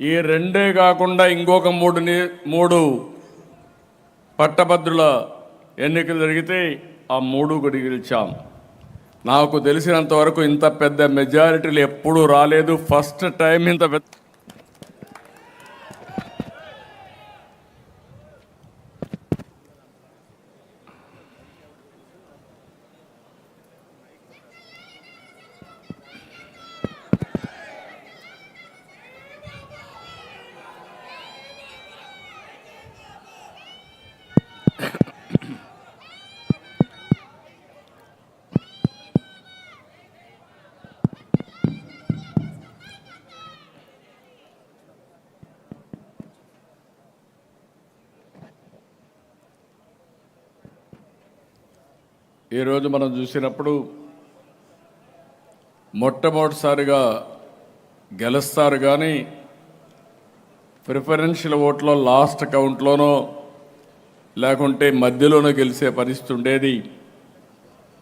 ఈ రెండే కాకుండా ఇంకొక మూడు మూడు పట్టభద్రుల ఎన్నికలు జరిగితే ఆ మూడు కూడా గెలిచాం. నాకు తెలిసినంత వరకు ఇంత పెద్ద మెజారిటీలు ఎప్పుడూ రాలేదు. ఫస్ట్ టైం ఇంత పెద్ద ఈరోజు మనం చూసినప్పుడు మొట్టమొదటిసారిగా గెలుస్తారు కానీ ప్రిఫరెన్షియల్ ఓట్లో లాస్ట్ కౌంట్లోనో లేకుంటే మధ్యలోనో గెలిచే పరిస్థితి ఉండేది.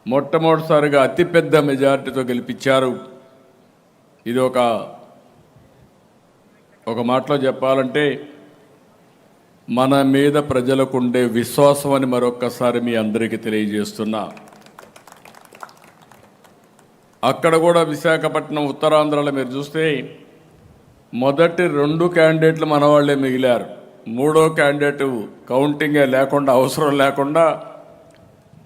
మొట్టమొదటిసారిగా అతిపెద్ద మెజారిటీతో గెలిపించారు. ఇది ఒక ఒక మాటలో చెప్పాలంటే మన మీద ప్రజలకు ఉండే విశ్వాసం అని మరొక్కసారి మీ అందరికీ తెలియజేస్తున్నా. అక్కడ కూడా విశాఖపట్నం ఉత్తరాంధ్రలో మీరు చూస్తే మొదటి రెండు క్యాండిడేట్లు మన వాళ్ళే మిగిలారు. మూడో క్యాండిడేట్ కౌంటింగే లేకుండా అవసరం లేకుండా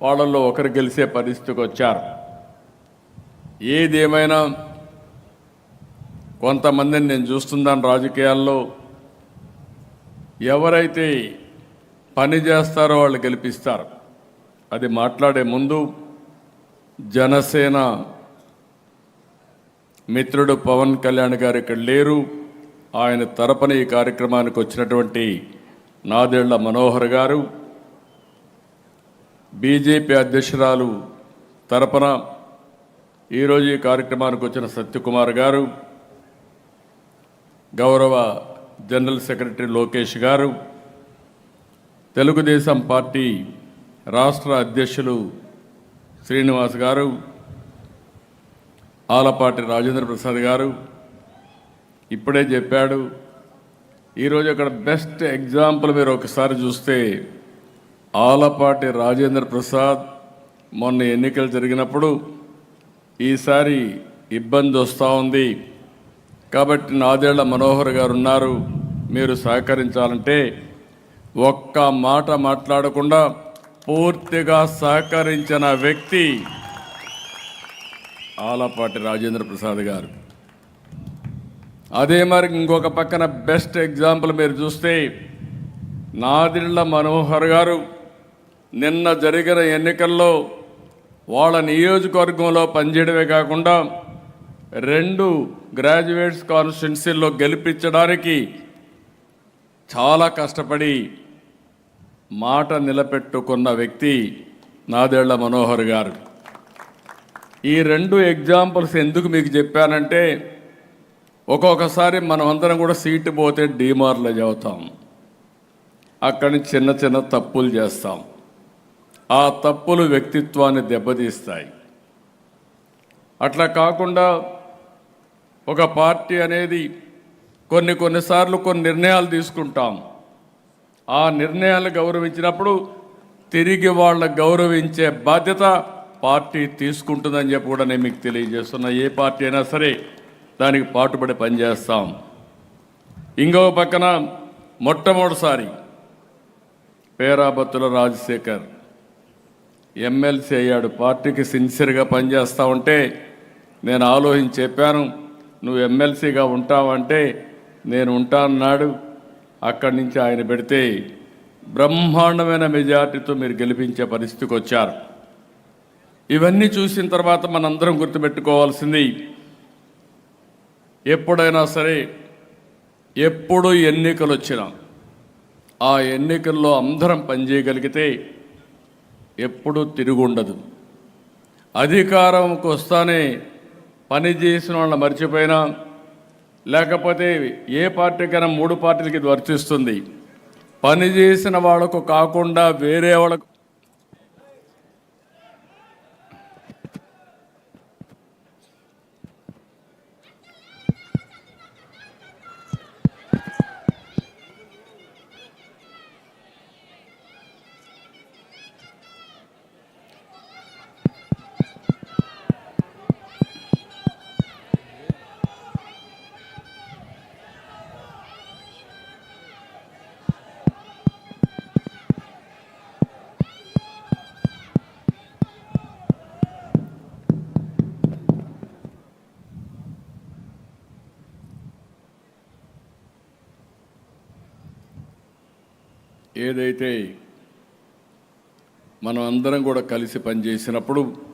వాళ్ళల్లో ఒకరు గెలిచే పరిస్థితికి వచ్చారు. ఏది ఏమైనా కొంతమందిని నేను చూస్తున్నాను రాజకీయాల్లో. ఎవరైతే పని చేస్తారో వాళ్ళు గెలిపిస్తారు. అది మాట్లాడే ముందు జనసేన మిత్రుడు పవన్ కళ్యాణ్ గారు ఇక్కడ లేరు. ఆయన తరపున ఈ కార్యక్రమానికి వచ్చినటువంటి నాదేళ్ళ మనోహర్ గారు బీజేపీ అధ్యక్షురాలు తరపున ఈరోజు ఈ కార్యక్రమానికి వచ్చిన సత్యకుమార్ గారు గౌరవ జనరల్ సెక్రటరీ లోకేష్ గారు తెలుగుదేశం పార్టీ రాష్ట్ర అధ్యక్షులు శ్రీనివాస్ గారు ఆలపాటి రాజేంద్ర ప్రసాద్ గారు ఇప్పుడే చెప్పాడు ఈరోజు అక్కడ బెస్ట్ ఎగ్జాంపుల్ మీరు ఒకసారి చూస్తే ఆలపాటి రాజేంద్ర ప్రసాద్ మొన్న ఎన్నికలు జరిగినప్పుడు ఈసారి ఇబ్బంది వస్తూ ఉంది. కాబట్టి నాదేళ్ళ మనోహర్ గారు ఉన్నారు మీరు సహకరించాలంటే ఒక్క మాట మాట్లాడకుండా పూర్తిగా సహకరించిన వ్యక్తి ఆలపాటి రాజేంద్ర ప్రసాద్ గారు. అదే మరి ఇంకొక పక్కన బెస్ట్ ఎగ్జాంపుల్ మీరు చూస్తే నాదిళ్ళ మనోహర్ గారు నిన్న జరిగిన ఎన్నికల్లో వాళ్ళ నియోజకవర్గంలో పనిచేయడమే కాకుండా రెండు గ్రాడ్యుయేట్స్ కాన్స్టిట్యున్సీల్లో గెలిపించడానికి చాలా కష్టపడి మాట నిలబెట్టుకున్న వ్యక్తి నాదేళ్ళ మనోహర్ గారు. ఈ రెండు ఎగ్జాంపుల్స్ ఎందుకు మీకు చెప్పానంటే ఒక్కొక్కసారి మనం అందరం కూడా సీటు పోతే డీమార్లేజ్ అవుతాం అక్కడి నుంచి చిన్న చిన్న తప్పులు చేస్తాం. ఆ తప్పులు వ్యక్తిత్వాన్ని దెబ్బతీస్తాయి. అట్లా కాకుండా ఒక పార్టీ అనేది కొన్ని కొన్నిసార్లు కొన్ని నిర్ణయాలు తీసుకుంటాం. ఆ నిర్ణయాలు గౌరవించినప్పుడు తిరిగి వాళ్ళ గౌరవించే బాధ్యత పార్టీ తీసుకుంటుందని చెప్పి కూడా నేను మీకు తెలియజేస్తున్నా. ఏ పార్టీ అయినా సరే దానికి పాటుపడి పనిచేస్తాం. ఇంకొక పక్కన మొట్టమొదటిసారి పేరాబత్తుల రాజశేఖర్ ఎమ్మెల్సీ అయ్యాడు. పార్టీకి సిన్సియర్గా పనిచేస్తూ ఉంటే నేను ఆలోచించి చెప్పాను నువ్వు ఎమ్మెల్సీగా ఉంటావంటే నేను ఉంటానన్నాడు అక్కడి నుంచి ఆయన పెడితే బ్రహ్మాండమైన మెజార్టీతో మీరు గెలిపించే పరిస్థితికి వచ్చారు. ఇవన్నీ చూసిన తర్వాత మనందరం గుర్తుపెట్టుకోవాల్సింది ఎప్పుడైనా సరే ఎప్పుడు ఎన్నికలు వచ్చినా ఆ ఎన్నికల్లో అందరం పనిచేయగలిగితే ఎప్పుడూ తిరుగుండదు. అధికారంకి వస్తానే పని చేసిన వాళ్ళని మర్చిపోయినా లేకపోతే ఏ పార్టీకైనా మూడు పార్టీలకి ఇది వర్తిస్తుంది. పని చేసిన వాళ్ళకు కాకుండా వేరే వాళ్ళకు ఏదైతే మనం అందరం కూడా కలిసి పనిచేసినప్పుడు